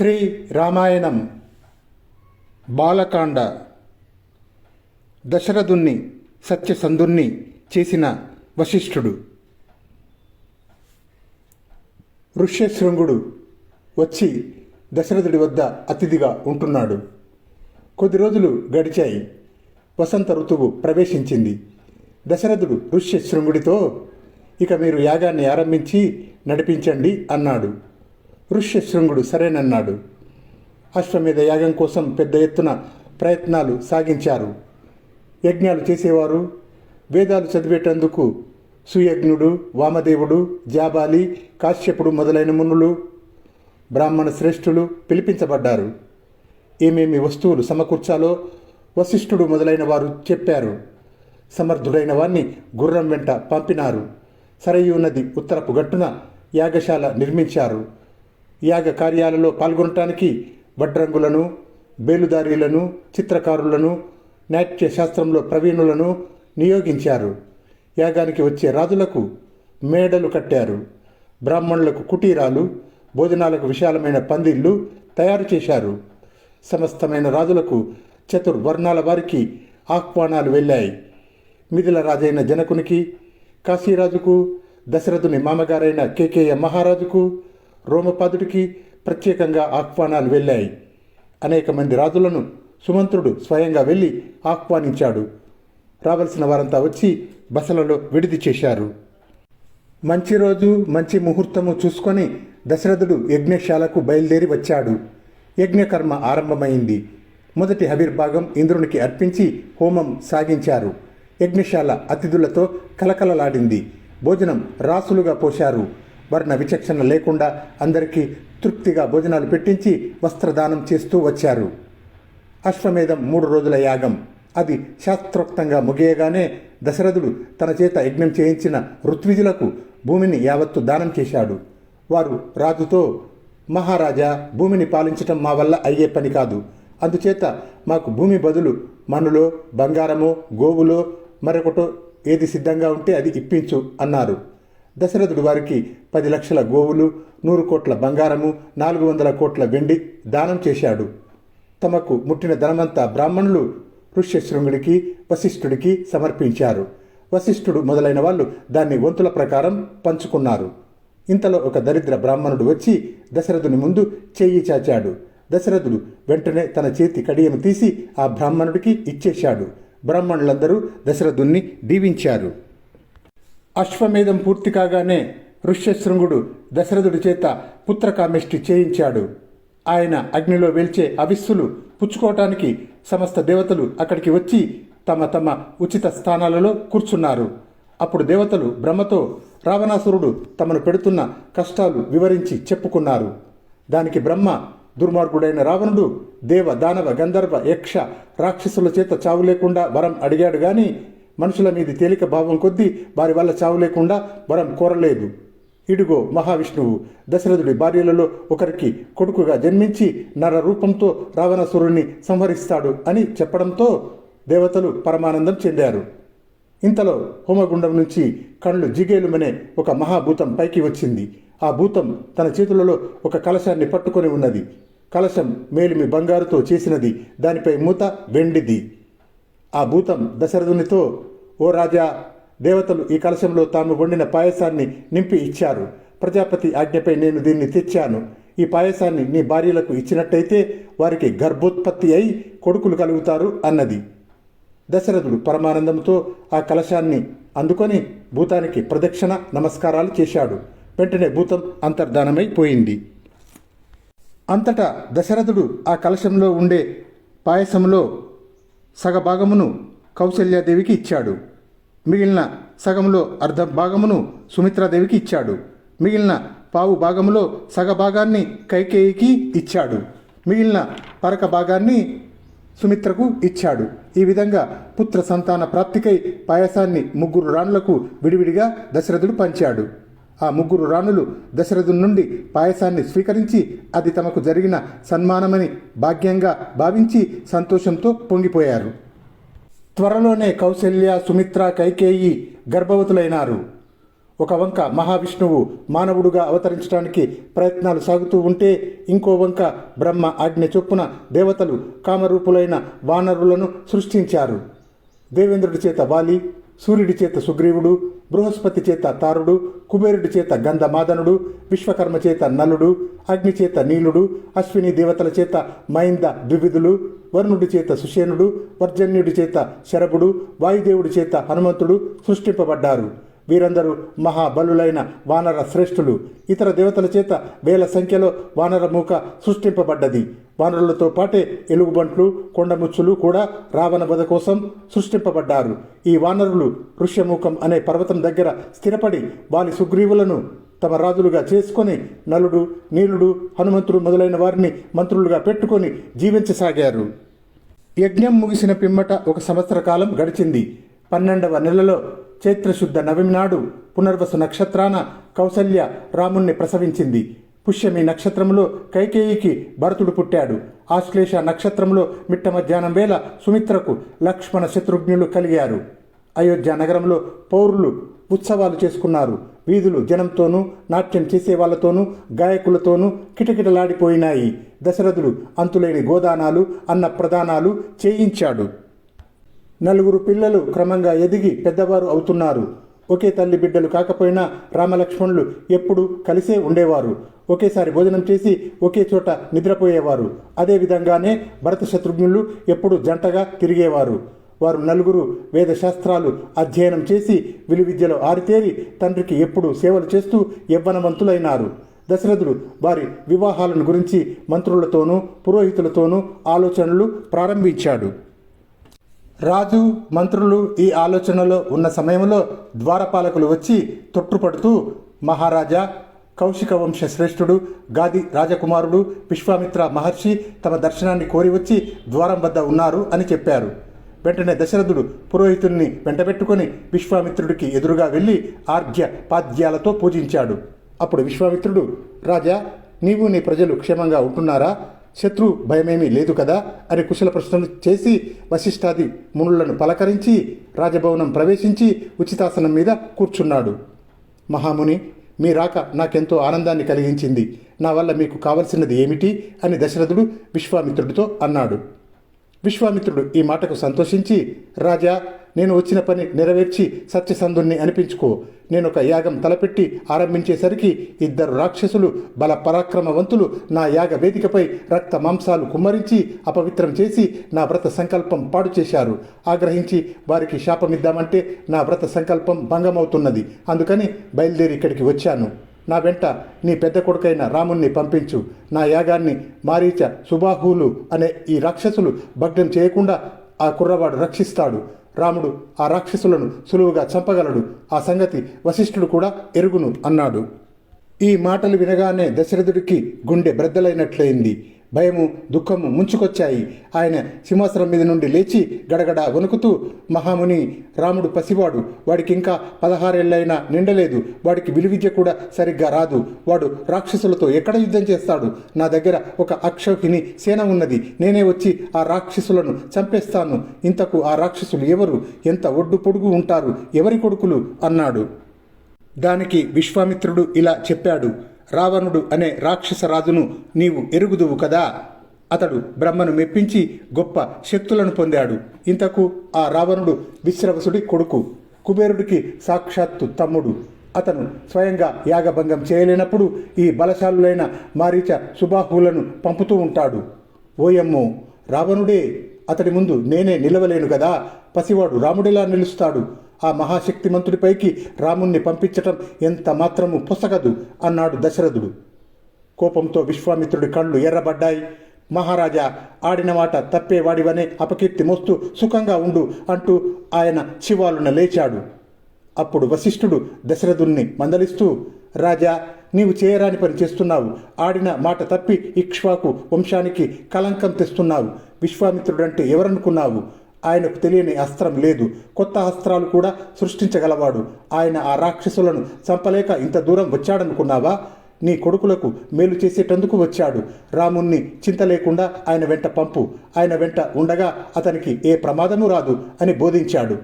శ్రీ రామాయణం బాలకాండ దశరథుణ్ణి సత్యసంధుణ్ణి చేసిన వశిష్ఠుడు. ఋష్యశృంగుడు వచ్చి దశరథుడి వద్ద అతిథిగా ఉంటున్నాడు. కొద్ది రోజులు గడిచాయి. వసంత ఋతువు ప్రవేశించింది. దశరథుడు ఋష్యశృంగుడితో ఇక మీరు యాగాన్ని ఆరంభించి నడిపించండి అన్నాడు. ఋష్యశృంగుడు సరేనన్నాడు. అశ్వమేధ యాగం కోసం పెద్ద ఎత్తున ప్రయత్నాలు సాగించారు. యజ్ఞాలు చేసేవారు. వేదాలు చదివేటందుకు సుయజ్ఞుడు వామదేవుడు జాబాలి కాశ్యపుడు మొదలైన మునులు బ్రాహ్మణ శ్రేష్ఠులు పిలిపించబడ్డారు. ఏమేమి వస్తువులు సమకూర్చాలో వశిష్ఠుడు మొదలైన వారు చెప్పారు. సమర్థుడైన వాణ్ణి గుర్రం వెంట పంపినారు. సరయూ నది ఉత్తరపు గట్టున యాగశాల నిర్మించారు. యాగ కార్యాలలో పాల్గొనటానికి వడ్రంగులను బేలుదారీలను చిత్రకారులను నాట్య శాస్త్రంలో ప్రవీణులను నియోగించారు. యాగానికి వచ్చే రాజులకు మేడలు కట్టారు. బ్రాహ్మణులకు కుటీరాలు భోజనాలకు విశాలమైన పందిళ్ళు తయారు చేశారు. సమస్తమైన రాజులకు చతుర్వర్ణాల వారికి ఆహ్వానాలు వెళ్ళాయి. మిథిల రాజైన జనకునికి కాశీరాజుకు దశరథుని మామగారైన కేకేయ మహారాజుకు రోమపాదుడికి ప్రత్యేకంగా ఆహ్వానాలు వెళ్ళాయి. అనేక మంది రాజులను సుమంత్రుడు స్వయంగా వెళ్ళి ఆహ్వానించాడు. రావలసిన వారంతా వచ్చి బసలలో విడిది చేశారు. మంచి రోజు మంచి ముహూర్తము చూసుకొని దశరథుడు యజ్ఞశాలకు బయలుదేరి వచ్చాడు. యజ్ఞకర్మ ఆరంభమైంది. మొదటి హవిర్భాగం ఇంద్రునికి అర్పించి హోమం సాగించారు. యజ్ఞశాల అతిథులతో కలకలలాడింది. భోజనం రాసులుగా పోశారు. వర్ణ విచక్షణ లేకుండా అందరికీ తృప్తిగా భోజనాలు పెట్టించి వస్త్రదానం చేస్తూ వచ్చారు. అశ్వమేధం మూడు రోజుల యాగం. అది శాస్త్రోక్తంగా ముగియగానే దశరథుడు తన చేత యజ్ఞం చేయించిన ఋత్విజులకు భూమిని యావత్తు దానం చేశాడు. వారు రాజుతో మహారాజా భూమిని పాలించటం మా వల్ల అయ్యే పని కాదు. అందుచేత మాకు భూమి బదులు మనులో బంగారమో గోవులో మరొకటో ఏది సిద్ధంగా ఉంటే అది ఇప్పించు అన్నారు. దశరథుడు వారికి పది లక్షల గోవులు నూరు కోట్ల బంగారము నాలుగు వందల కోట్ల వెండి దానం చేశాడు. తమకు ముట్టిన ధనమంతా బ్రాహ్మణులు ఋష్యశృంగుడికి వశిష్ఠుడికి సమర్పించారు. వశిష్ఠుడు మొదలైన వాళ్ళు దాన్ని వంతుల ప్రకారం పంచుకున్నారు. ఇంతలో ఒక దరిద్ర బ్రాహ్మణుడు వచ్చి దశరథుని ముందు చెయ్యి చాచాడు. దశరథుడు వెంటనే తన చేతి కడియను తీసి ఆ బ్రాహ్మణుడికి ఇచ్చేశాడు. బ్రాహ్మణులందరూ దశరథుణ్ణి దీవించారు. అశ్వమేధం పూర్తి కాగానే ఋష్యశృంగుడు దశరథుడి చేత పుత్రకామేష్టి చేయించాడు. ఆయన అగ్నిలో వెల్చే అవిస్సులు పుచ్చుకోవటానికి సమస్త దేవతలు అక్కడికి వచ్చి తమ తమ ఉచిత స్థానాలలో కూర్చున్నారు. అప్పుడు దేవతలు బ్రహ్మతో రావణాసురుడు తమను పెడుతున్న కష్టాలు వివరించి చెప్పుకున్నారు. దానికి బ్రహ్మ దుర్మార్గుడైన రావణుడు దేవ దానవ గంధర్వ యక్ష రాక్షసుల చేత చావు లేకుండా వరం అడిగాడు గాని మనుషుల మీద తేలిక భావం కొద్దీ వారి వల్ల చావు లేకుండా వరం కోరలేదు. ఇడుగో మహావిష్ణువు దశరథుడి భార్యలలో ఒకరికి కొడుకుగా జన్మించి నర రూపంతో రావణాసురుణ్ణి సంహరిస్తాడు అని చెప్పడంతో దేవతలు పరమానందం చెందారు. ఇంతలో హోమగుండం నుంచి కళ్ళు జిగేలుమనే ఒక మహాభూతం పైకి వచ్చింది. ఆ భూతం తన చేతులలో ఒక కలశాన్ని పట్టుకొని ఉన్నది. కలశం మేలిమి బంగారుతో చేసినది. దానిపై మూత వెండిది. ఆ భూతం దశరథునితో ఓ రాజా దేవతలు ఈ కలశంలో తాము వండిన పాయసాన్ని నింపి ఇచ్చారు. ప్రజాపతి ఆజ్ఞపై నేను దీన్ని తెచ్చాను. ఈ పాయసాన్ని నీ భార్యలకు ఇచ్చినట్టయితే వారికి గర్భోత్పత్తి అయి కొడుకులు కలుగుతారు అన్నది. దశరథుడు పరమానందంతో ఆ కలశాన్ని అందుకొని భూతానికి ప్రదక్షిణ నమస్కారాలు చేశాడు. వెంటనే భూతం అంతర్ధానమైపోయింది అంతటా దశరథుడు ఆ కలశంలో ఉండే పాయసంలో సగభాగమును కౌశల్యాదేవికి ఇచ్చాడు. మిగిలిన సగంలో అర్ధ భాగమును సుమిత్రాదేవికి ఇచ్చాడు. మిగిలిన పావు భాగములో సగభాగాన్ని కైకేయికి ఇచ్చాడు. మిగిలిన పరక భాగాన్ని సుమిత్రకు ఇచ్చాడు. ఈ విధంగా పుత్ర సంతాన ప్రాప్తికై పాయసాన్ని ముగ్గురు రాణులకు విడివిడిగా దశరథుడు పంచాడు. ఆ ముగ్గురు రాణులు దశరథుడి నుండి పాయసాన్ని స్వీకరించి అది తమకు జరిగిన సన్మానమని భాగ్యంగా భావించి సంతోషంతో పొంగిపోయారు. త్వరలోనే కౌశల్య సుమిత్ర కైకేయి గర్భవతులైనారు. ఒక వంక మహావిష్ణువు మానవుడుగా అవతరించడానికి ప్రయత్నాలు సాగుతూ ఉంటే ఇంకో వంక బ్రహ్మ ఆజ్ఞ చొప్పున దేవతలు కామరూపులైన వానరులను సృష్టించారు. దేవేంద్రుడి చేత వాలి సూర్యుడి చేత సుగ్రీవుడు బృహస్పతి చేత తారుడు కుబేరుడి చేత గంధమాదనుడు విశ్వకర్మ చేత నలుడు అగ్ని చేత నీలుడు అశ్విని దేవతల చేత మైంద ద్వివిధులు వరుణుడి చేత సుషేనుడు వర్జన్యుడి చేత శరభుడు వాయుదేవుడి చేత హనుమంతుడు సృష్టింపబడ్డారు. వీరందరూ మహాబలులైన వానర శ్రేష్ఠులు. ఇతర దేవతల చేత వేల సంఖ్యలో వానర మూక సృష్టింపబడ్డది. వానరులతో పాటే ఎలుగుబంట్లు కొండముచ్చులు కూడా రావణ వధ కోసం సృష్టింపబడ్డారు. ఈ వానరులు ఋష్యముఖం అనే పర్వతం దగ్గర స్థిరపడి వాలి సుగ్రీవులను తమ రాజులుగా చేసుకొని నలుడు నీలుడు హనుమంతుడు మొదలైన వారిని మంత్రులుగా పెట్టుకొని జీవించసాగారు యజ్ఞం ముగిసిన పిమ్మట ఒక సంవత్సర కాలం గడిచింది. పన్నెండవ నెలలో చైత్రశుద్ధ నవమి నాడు పునర్వసు నక్షత్రాన కౌసల్య రాముణ్ణి ప్రసవించింది. పుష్యమి నక్షత్రంలో కైకేయికి భరతుడు పుట్టాడు. ఆశ్లేష నక్షత్రంలో మిట్ట మధ్యాహ్నం వేళ సుమిత్రకు లక్ష్మణ శత్రుఘ్నులు కలిగారు. అయోధ్య నగరంలో పౌరులు ఉత్సవాలు చేసుకున్నారు. వీధులు జనంతోనూ నాట్యం చేసే వాళ్ళతోనూ గాయకులతోనూ కిటకిటలాడిపోయినాయి. దశరథుడు అంతులేని గోదానాలు అన్న ప్రదానాలు చేయించాడు. నలుగురు పిల్లలు క్రమంగా ఎదిగి పెద్దవారు అవుతున్నారు. ఒకే తల్లి బిడ్డలు కాకపోయినా రామలక్ష్మణులు ఎప్పుడు కలిసే ఉండేవారు. ఒకేసారి భోజనం చేసి ఒకే చోట నిద్రపోయేవారు. అదేవిధంగానే భరత శత్రుఘ్నులు ఎప్పుడు జంటగా తిరిగేవారు. వారు నలుగురు వేదశాస్త్రాలు అధ్యయనం చేసి విలువిద్యలో ఆరితేరి తండ్రికి ఎప్పుడు సేవలు చేస్తూ యవ్వనవంతులైనారు. దశరథుడు వారి వివాహాలను గురించి మంత్రులతోనూ పురోహితులతోనూ ఆలోచనలు ప్రారంభించాడు. రాజు మంత్రులు ఈ ఆలోచనలో ఉన్న సమయంలో ద్వారపాలకులు వచ్చి తొట్టుపడుతూ మహారాజా కౌశిక వంశ శ్రేష్ఠుడు గాది రాజకుమారుడు విశ్వామిత్ర మహర్షి తమ దర్శనాన్ని కోరి వచ్చి ద్వారం వద్ద ఉన్నారు అని చెప్పారు. వెంటనే దశరథుడు పురోహితుణ్ణి వెంటబెట్టుకొని విశ్వామిత్రుడికి ఎదురుగా వెళ్ళి ఆర్ఘ్య పాద్యాలతో పూజించాడు. అప్పుడు విశ్వామిత్రుడు రాజా నీవు నీ ప్రజలు క్షేమంగా ఉంటున్నారా? శత్రు భయమేమీ లేదు కదా? అని కుశల ప్రశ్నలు చేసి వశిష్ఠాది మునులను పలకరించి రాజభవనం ప్రవేశించి ఉచితాసనం మీద కూర్చున్నాడు. మహాముని మీ రాక నాకెంతో ఆనందాన్ని కలిగించింది. నా వల్ల మీకు కావలసినది ఏమిటి? అని దశరథుడు విశ్వామిత్రుడితో అన్నాడు. విశ్వామిత్రుడు ఈ మాటకు సంతోషించి రాజా నేను వచ్చిన పని నెరవేర్చి సత్యసంధుణ్ణి అనిపించుకో. నేను ఒక యాగం తలపెట్టి ఆరంభించేసరికి ఇద్దరు రాక్షసులు బల పరాక్రమవంతులు నా యాగ వేదికపై రక్త మాంసాలు కుమ్మరించి అపవిత్రం చేసి నా వ్రత సంకల్పం పాడు చేశారు. ఆగ్రహించి వారికి శాపమిద్దామంటే నా వ్రత సంకల్పం భంగమవుతున్నది. అందుకని బయలుదేరి ఇక్కడికి వచ్చాను. నా వెంట నీ పెద్ద కొడుకైన రాముణ్ణి పంపించు. నా యాగాన్ని మారీచ సుబాహులు అనే ఈ రాక్షసులు భగ్నం చేయకుండా ఆ కుర్రవాడు రక్షిస్తాడు. రాముడు ఆ రాక్షసులను సులువుగా చంపగలడు. ఆ సంగతి వశిష్ఠుడు కూడా ఎరుగును అన్నాడు. ఈ మాటలు వినగానే దశరథుడికి గుండె బ్రద్దలైనట్లయింది. భయము దుఃఖము ముంచుకొచ్చాయి. ఆయన సింహాసనం మీద నుండి లేచి గడగడ వణుకుతూ మహాముని రాముడు పసివాడు. వాడికి ఇంకా పదహారేళ్ళైనా నిండలేదు. వాడికి విలువిద్య కూడా సరిగ్గా రాదు. వాడు రాక్షసులతో ఎక్కడ యుద్ధం చేస్తాడు? నా దగ్గర ఒక అక్షౌహిని సేన ఉన్నది. నేనే వచ్చి ఆ రాక్షసులను చంపేస్తాను. ఇంతకు ఆ రాక్షసులు ఎవరు? ఎంత ఒడ్డు పొడుగు ఉంటారు? ఎవరి కొడుకులు? అన్నాడు. దానికి విశ్వామిత్రుడు ఇలా చెప్పాడు. రావణుడు అనే రాక్షస రాజును నీవు ఎరుగుదువు కదా? అతడు బ్రహ్మను మెప్పించి గొప్ప శక్తులను పొందాడు. ఇంతకు ఆ రావణుడు విశ్రవసుడి కొడుకు కుబేరుడికి సాక్షాత్తు తమ్ముడు. అతను స్వయంగా యాగభంగం చేయలేనప్పుడు ఈ బలశాలులైన మారీచ సుబాహువులను పంపుతూ ఉంటాడు. ఓయమ్మో రావణుడే అతడి ముందు నేనే నిలవలేను కదా? పసివాడు రాముడిలా నిలుస్తాడు. ఆ మహాశక్తిమంతుడిపైకి రాముణ్ణి పంపించటం ఎంత మాత్రము పొసగదు అన్నాడు దశరథుడు. కోపంతో విశ్వామిత్రుడి కళ్ళు ఎర్రబడ్డాయి. మహారాజా ఆడిన మాట తప్పేవాడివనే అపకీర్తి మోస్తూ సుఖంగా ఉండు అంటూ ఆయన శివాలున లేచాడు. అప్పుడు వశిష్ఠుడు దశరథుణ్ణి మందలిస్తూ రాజా నీవు చేయరాని పని చేస్తున్నావు. ఆడిన మాట తప్పి ఇక్ష్వాకు వంశానికి కలంకం తెస్తున్నావు. విశ్వామిత్రుడంటే ఎవరనుకున్నావు? ఆయనకు తెలియని అస్త్రం లేదు. కొత్త అస్త్రాలు కూడా సృష్టించగలవాడు. ఆయన ఆ రాక్షసులను చంపలేక ఇంత దూరం వచ్చాడనుకున్నావా? నీ కొడుకులకు మేలు చేసేటందుకు వచ్చాడు. రాముణ్ణి చింత లేకుండా ఆయన వెంట పంపు. ఆయన వెంట ఉండగా అతనికి ఏ ప్రమాదము రాదు అని బోధించాడు.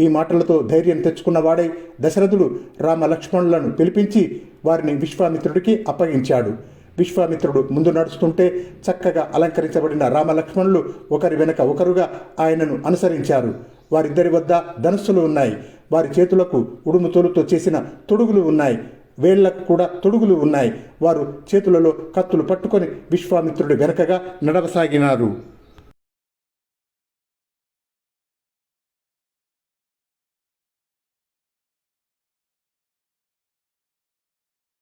ఈ మాటలతో ధైర్యం తెచ్చుకున్నవాడై దశరథుడు రామ లక్ష్మణులను పిలిపించి వారిని విశ్వామిత్రుడికి అప్పగించాడు. విశ్వామిత్రుడు ముందు నడుస్తుంటే చక్కగా అలంకరించబడిన రామలక్ష్మణులు ఒకరి వెనక ఒకరుగా ఆయనను అనుసరించారు. వారిద్దరి వద్ద ధనుస్సులు ఉన్నాయి. వారి చేతులకు ఉడుముతోలుతో చేసిన తొడుగులు ఉన్నాయి. వేళ్ళకు కూడా తొడుగులు ఉన్నాయి. వారు చేతులలో కత్తులు పట్టుకొని విశ్వామిత్రుడి వెనకగా నడవసాగినారు.